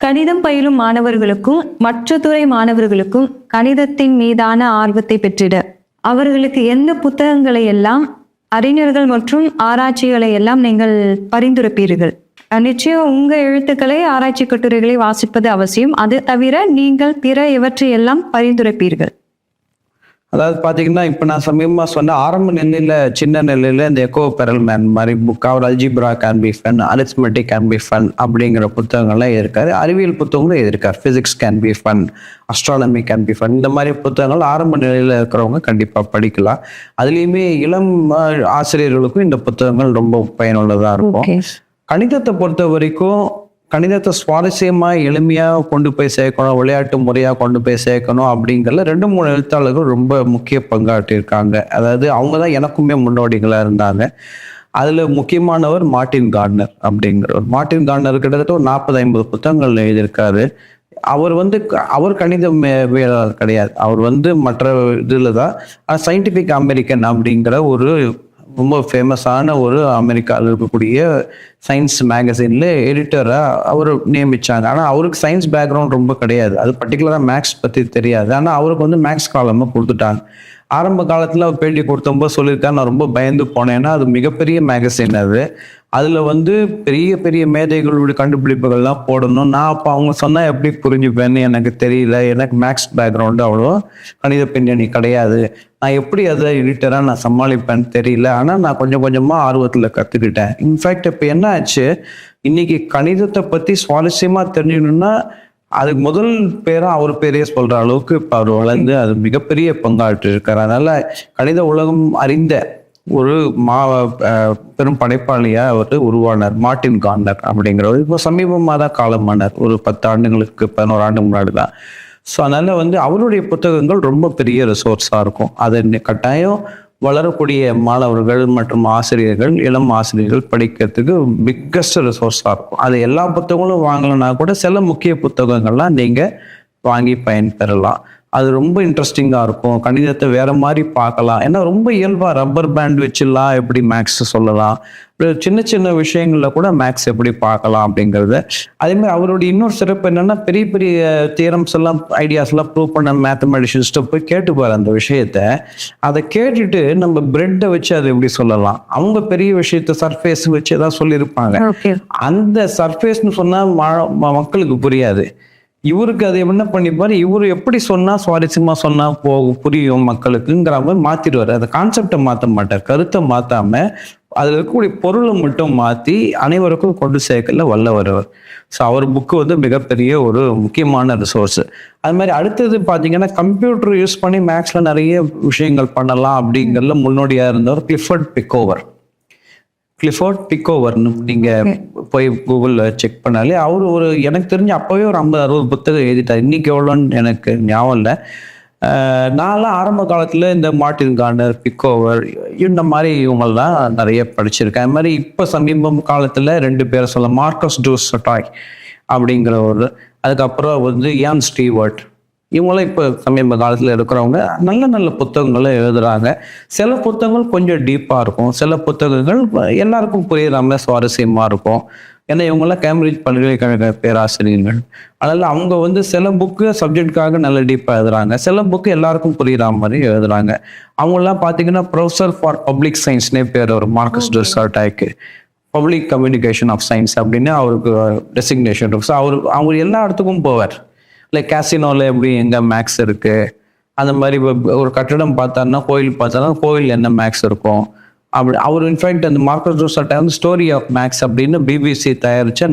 கணிதம் பயிலும் மாணவர்களுக்கும் மற்ற துறை மாணவர்களுக்கும் கணிதத்தின் மீதான ஆர்வத்தை பெற்றிட. அவர்களுக்கு எந்த புத்தகங்களை எல்லாம் அறிஞர்கள் மற்றும் ஆராய்ச்சிகளை எல்லாம் நீங்கள் பரிந்துரைப்பீர்கள்? நிச்சயம் உங்க எழுத்துக்களை ஆராய்ச்சி கட்டுரைகளை வாசிப்பது அவசியம். அது தவிர நீங்கள் பிற இவற்றை எல்லாம் பரிந்துரைப்பீர்கள். அதாவது பாத்தீங்கன்னா இப்ப நான் சமீபமா சொன்ன ஆரம்ப நிலையில சின்ன நிலையில இந்த எக்கோ பெரல் மேன் மாதிரி book our algebra can be fun arithmetic can be fun அப்படிங்கிற புத்தகங்கள்லாம் எழுதியிருக்காரு அறிவியல் புத்தகங்களும் எழுதியிருக்காரு physics can be fun astronomy can be fun இந்த மாதிரி புத்தகங்கள் ஆரம்ப நிலையில இருக்கிறவங்க கண்டிப்பா படிக்கலாம். அதுலயுமே இளம் ஆசிரியர்களுக்கும் இந்த புத்தகங்கள் ரொம்ப பயனுள்ளதா இருக்கும். கணிதத்தை பொறுத்த வரைக்கும் கணிதத்தை சுவாரஸ்யமாக எளிமையாக கொண்டு போய் சேர்க்கணும் விளையாட்டு முறையாக கொண்டு போய் சேர்க்கணும் அப்படிங்கிறத ரெண்டு மூணு எழுத்தாளர்கள் ரொம்ப முக்கிய பங்காற்றியிருக்காங்க. அதாவது அவங்க தான் எனக்குமே முன்னோடிகளாக இருந்தாங்க. அதில் முக்கியமானவர் மார்ட்டின் கார்னர் அப்படிங்கிறவர். மார்ட்டின் கார்னர் கிட்டத்தட்ட ஒரு நாற்பது ஐம்பது புத்தகங்கள் எழுதியிருக்காரு. அவர் வந்து க- அவர் கணித வேளாளர் கிடையாது. அவர் வந்து மற்ற இதில் தான் சயின்டிஃபிக் அமெரிக்கன் அப்படிங்கிற ஒரு ரொம்ப ஃபேமஸான ஒரு அமெரிக்காவில் இருக்கக்கூடிய சயின்ஸ் மேகசினில் எடிட்டராக அவர் நியமித்தாங்க ஆனால் அவருக்கு சயின்ஸ் பேக்ரவுண்ட் ரொம்ப கிடையாது. அது பர்டிகுலராக மேக்ஸ் பற்றி தெரியாது. ஆனால் அவருக்கு வந்து மேக்ஸ் காலமாக கொடுத்துட்டாங்க. ஆரம்ப காலத்தில் அவர் பேட்டி கொடுத்தம்போது சொல்லியிருக்காரு. நான் ரொம்ப பயந்து போனேன்னா அது மிகப்பெரிய மேகசின் அது. அதில் வந்து பெரிய பெரிய மேதைகளுடைய கண்டுபிடிப்புகள்லாம் போடணும். நான் அப்போ அவங்க சொன்னால் எப்படி புரிஞ்சுப்பேன்னு எனக்கு தெரியல. எனக்கு மேக்ஸ் பேக்ரவுண்டு அவ்வளோ கணித பின்னணி கிடையாது. நான் எப்படி அதை எடிட்டராக நான் சமாளிப்பேன்னு தெரியல. ஆனால் நான் கொஞ்சம் கொஞ்சமாக ஆர்வத்தில் கற்றுக்கிட்டேன் இன்ஃபேக்ட் இப்போ என்ன ஆச்சு? இன்னைக்கு கணிதத்தை பற்றி சுவாரஸ்யமாக தெரிஞ்சுக்கணுன்னா அதுக்கு முதல் பேரா அவர் பேரே சொல்ற அளவுக்கு இப்போ அவர் வளர்ந்து அது மிகப்பெரிய பங்காற்று இருக்கார் அதனால கணித உலகம் அறிந்த ஒரு மா பெரும் படைப்பாளியா அவர் உருவானார். மார்ட்டின் கார்னர் அப்படிங்கிறவர். இப்போ சமீபமாக தான் காலமானார். ஒரு பத்து ஆண்டுகளுக்கு பதினோரு ஆண்டு முன்னாடி தான் ஸோ அதனால வந்து அவருடைய புத்தகங்கள் ரொம்ப பெரிய ரிசோர்ஸாக இருக்கும். அதை கட்டாயம் வளரக்கூடிய மாணவர்கள் மற்றும் ஆசிரியர்கள் இளம் ஆசிரியர்கள் படிக்கிறதுக்கு பிக்கஸ்ட் ரிசோர்ஸாக இருக்கும். அது எல்லா புத்தகங்களும் வாங்கலைன்னா கூட சில முக்கிய புத்தகங்கள்லாம் நீங்கள் வாங்கி பயன்பெறலாம். அது ரொம்ப இன்ட்ரெஸ்டிங்காக இருக்கும். கணிதத்தை வேற மாதிரி பார்க்கலாம். ஏன்னா ரொம்ப இயல்பாக ரப்பர் பேண்ட் வச்சிடலாம் எப்படி மேக்ஸ் சொல்லலாம்? சின்ன சின்ன விஷயங்கள்ல கூட மேக்ஸ் எப்படி பார்க்கலாம் அப்படிங்கிறத. அதே மாதிரி அவருடைய இன்னொரு சிறப்பு என்னன்னா பெரிய பெரிய தியரம்ஸ் எல்லாம் ஐடியாஸ் எல்லாம் ப்ரூவ் பண்ண மேத்தமெட்டிஷியன்ஸ்ட்டு போய் கேட்டுப்பாரு அந்த விஷயத்த. அதை கேட்டுட்டு நம்ம பிரெட்டை வச்சு அதை எப்படி சொல்லலாம்? அவங்க பெரிய விஷயத்த சர்ஃபேஸ் வச்சு ஏதாவது சொல்லியிருப்பாங்க. அந்த சர்ஃபேஸ்னு சொன்னா ம- ம- மக்களுக்கு புரியாது. இவருக்கு அதை என்ன பண்ணிப்பாரு? இவர் எப்படி சொன்னா சுவாரஸ்யமா சொன்னா போகும் புரியும் மக்களுக்குங்கிற மாதிரி மாத்திடுவாரு. அந்த கான்செப்டை மாற்ற மாட்டார். கருத்தை மாத்தாம அதில் இருக்கக்கூடிய பொருளை மட்டும் மாற்றி அனைவருக்கும் கொண்டு சேர்க்கல வல்ல வருவர் ஸோ அவர் புக்கு வந்து மிகப்பெரிய ஒரு முக்கியமான ரிசோர்ஸ் அது மாதிரி அடுத்தது பார்த்தீங்கன்னா கம்ப்யூட்டர் யூஸ் பண்ணி மேக்ஸில் நிறைய விஷயங்கள் பண்ணலாம் அப்படிங்கிறதுல முன்னோடியாக இருந்தவர் கிளிஃபர்ட் பிக்கோவர். கிளிஃபோர்ட் பிக்கோவர்னு நீங்கள் போய் கூகுளில் செக் பண்ணாலே அவர் ஒரு எனக்கு தெரிஞ்சு அப்போவே ஒரு ஐம்பது அறுபது புத்தகம் எழுதிட்டார். இன்னைக்கு எவ்வளோன்னு எனக்கு ஞாபகம் இல்லை. நான்லாம் ஆரம்ப காலத்தில் இந்த மார்ட்டின் கார்னர் பிக்கோவர் இந்த மாதிரி இவங்கெல்லாம் நிறைய படிச்சிருக்கேன். அது மாதிரி இப்போ சமீபம் காலத்தில் ரெண்டு பேரை சொல்ல மார்க்கஸ் டூஸ் சட்டாய் அப்படிங்கிற ஒரு அதுக்கப்புறம் வந்து யான் ஸ்டீவர்ட் இவங்களாம் இப்போ சமீப காலத்தில் இருக்கிறவங்க நல்ல நல்ல புத்தகங்களை எழுதுறாங்க. சில புத்தகங்கள் கொஞ்சம் டீப்பாக இருக்கும். சில புத்தகங்கள் எல்லாருக்கும் புரியுற மாதிரி சுவாரஸ்யமாக இருக்கும். ஏன்னா இவங்கெல்லாம் கேம்பிரிட்ஜ் பல்கலைக்கழக பேராசிரியர்கள். அதனால அவங்க வந்து சில புக்கு சப்ஜெக்டுக்காக நல்ல டீப்பாக எழுதுறாங்க. சில புக்கு எல்லாருக்கும் புரியுற மாதிரி எழுதுறாங்க. அவங்கெல்லாம் பார்த்தீங்கன்னா ப்ரொஃபஸர் ஃபார் பப்ளிக் சயின்ஸ்னே பேர் ஒரு மார்க்கஸ் டொசாட்டாய்க்கு பப்ளிக் கம்யூனிகேஷன் ஆஃப் சயின்ஸ் அப்படின்னு அவருக்கு டெசிக்னேஷன் இருக்கு ஸோ அவர் அவர் எல்லா இடத்துக்கும் போவார். லைக் கேசினோவில் எப்படி எங்கே மேக்ஸ் இருக்குது அந்த மாதிரி இப்போ ஒரு கட்டடம் பார்த்தாருன்னா கோயில் பார்த்தாருன்னா கோயில் என்ன மேக்ஸ் இருக்கும்? அப்படி அவர் இன்ஃபேக்ட் அந்த மார்க்கஸ் டோசட்டை வந்து ஸ்டோரி ஆஃப் மேக்ஸ் அப்படின்னு பிபிசி தயாரித்த